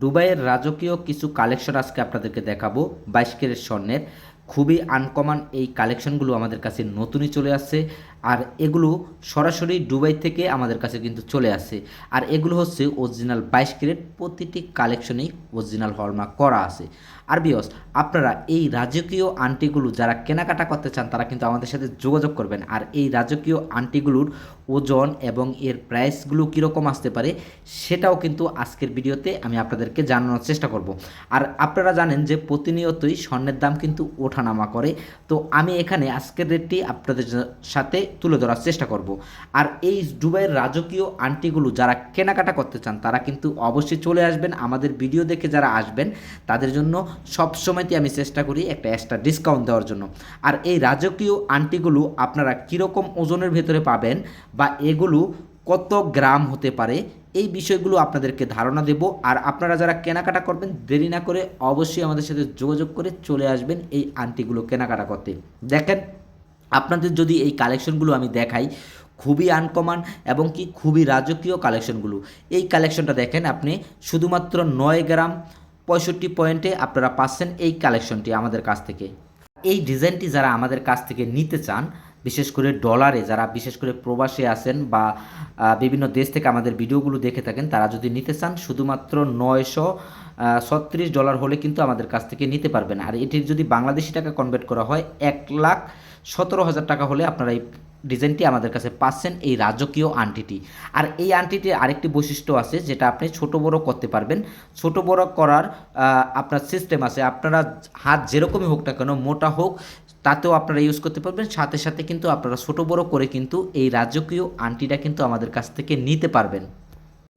দুবাইয়ের রাজকীয় কিছু কালেকশন আজকে আপনাদেরকে দেখাবো। বাইশ কেরের স্বর্ণের। খুবই আনকমন এই কালেকশনগুলো আমাদের কাছে নতুনই চলে আসছে। আর এগুলো সরাসরি দুবাই থেকে আমাদের কাছে কিন্তু চলে আসছে। আর এগুলো হচ্ছে অরিজিনাল বাইশ ক্যারেট, প্রতিটি কালেকশনেই অরিজিনাল হলমার্ক করা আছে। আর বিয়স আপনারা এই রাজকীয় আন্টিগুলো যারা কেনাকাটা করতে চান, তারা কিন্তু আমাদের সাথে যোগাযোগ করবেন। আর এই রাজকীয় আন্টিগুলোর ওজন এবং এর প্রাইসগুলো কীরকম আসতে পারে, সেটাও কিন্তু আজকের ভিডিওতে আমি আপনাদেরকে জানানোর চেষ্টা করব। আর আপনারা জানেন যে প্রতিনিয়তই স্বর্ণের দাম কিন্তু ওঠানামা করে। তো আমি এখানে আজকের রেটটি আপনাদের সাথে তুলে ধরার চেষ্টা করব। আর এই দুবাইয়ের রাজকীয় আন্টিগুলো যারা কেনাকাটা করতে চান, তারা কিন্তু অবশ্যই চলে আসবেন। আমাদের ভিডিও দেখে যারা আসবেন, তাদের জন্য সবসময়তে আমি চেষ্টা করি একটা এক্সট্রা ডিসকাউন্ট দেওয়ার জন্য। আর এই রাজকীয় আন্টিগুলো আপনারা কীরকম ওজনের ভেতরে পাবেন বা এগুলো কত গ্রাম হতে পারে এই বিষয়গুলো আপনাদেরকে ধারণা দেব। আর আপনারা যারা কেনাকাটা করবেন, দেরি না করে অবশ্যই আমাদের সাথে যোগাযোগ করে চলে আসবেন এই আন্টিগুলো কেনাকাটা করতে। দেখেন, আপনাদের যদি এই কালেকশনগুলো আমি দেখাই, খুবই আনকমন এবং কি খুবই রাজকীয় কালেকশনগুলো। এই কালেকশনটা দেখেন আপনি, শুধুমাত্র নয় গ্রাম পঁয়ষট্টি পয়েন্টে আপনারা পাচ্ছেন এই কালেকশনটি আমাদের কাছ থেকে। এই ডিজাইনটি যারা আমাদের কাছ থেকে নিতে চান, বিশেষ করে ডলারে যারা, বিশেষ করে প্রবাসে আসেন বা বিভিন্ন দেশ থেকে আমাদের ভিডিওগুলো দেখে থাকেন, তারা যদি নিতে চান, শুধুমাত্র নয়শো ছত্রিশ ডলার হলে কিন্তু আমাদের কাছ থেকে নিতে পারবেন। আর এটির যদি বাংলাদেশি টাকা কনভার্ট করা হয়, এক লাখ সতেরো হাজার টাকা হলে আপনারা এই ডিজাইনটি আমাদের কাছে পাচ্ছেন এই রাজকীয় আন্টিটি আর এই আন্টিটির আরেকটি বৈশিষ্ট্য আছে, যেটা আপনি ছোট বড় করতে পারবেন। ছোট বড় করার আপনার সিস্টেম আছে। আপনারা হাত যেরকমই হোক না কেন, মোটা হোক, তাতেও আপনারা ইউজ করতে পারবেন। সাথে সাথে কিন্তু আপনারা ছোট বড় করে কিন্তু এই রাজকীয় আন্টিটা কিন্তু আমাদের কাছ থেকে নিতে পারবেন।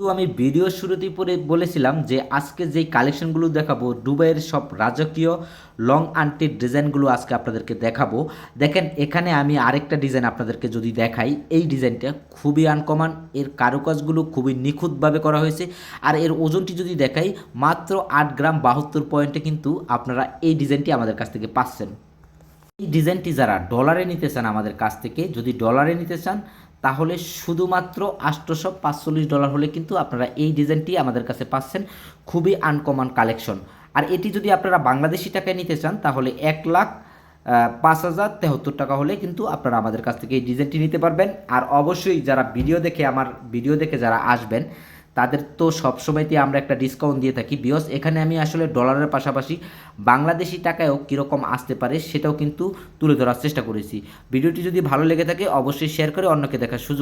তো আমি ভিডিও শুরুতেই পরে বলেছিলাম যে আজকে যেই কালেকশনগুলো দেখাবো, দুবাইয়ের সব রাজকীয় লং আন্টির ডিজাইনগুলো আজকে আপনাদেরকে দেখাবো। দেখেন, এখানে আমি আরেকটা ডিজাইন আপনাদেরকে যদি দেখাই, এই ডিজাইনটা খুবই আনকমন এর কারুকাজগুলো খুবই নিখুঁতভাবে করা হয়েছে। আর এর ওজনটি যদি দেখাই, মাত্র আট গ্রাম বাহাত্তর পয়েন্টে কিন্তু আপনারা এই ডিজাইনটি আমাদের কাছ থেকে পাচ্ছেন। এই ডিজাইনটি যারা ডলারে নিতে চান আমাদের কাছ থেকে, যদি ডলারে নিতে চান, তাহলে শুধুমাত্র আটশোশো পাঁচচল্লিশ ডলার হলে কিন্তু আপনারা এই ডিজাইনটি আমাদের কাছে পাচ্ছেন। খুবই আনকমন কালেকশন আর এটি যদি আপনারা বাংলাদেশি টাকায় নিতে চান, তাহলে এক লাখ পাঁচ হাজার তেহত্তর টাকা হলে কিন্তু আপনারা আমাদের কাছ থেকে এই ডিজাইনটি নিতে পারবেন। আর অবশ্যই যারা ভিডিও দেখে, আমার ভিডিও দেখে যারা আসবেন তাদের তো সবসময়তেই আমরা একটা ডিসকাউন্ট দিয়ে থাকি। বিকজ এখানে আমি আসলে ডলারের পাশাপাশি বাংলাদেশি টাকায়ও কীরকম আসতে পারে সেটাও কিন্তু তুলে ধরার চেষ্টা করেছি। ভিডিওটি যদি ভালো লেগে থাকে, অবশ্যই শেয়ার করে অন্যকে দেখার সুযোগ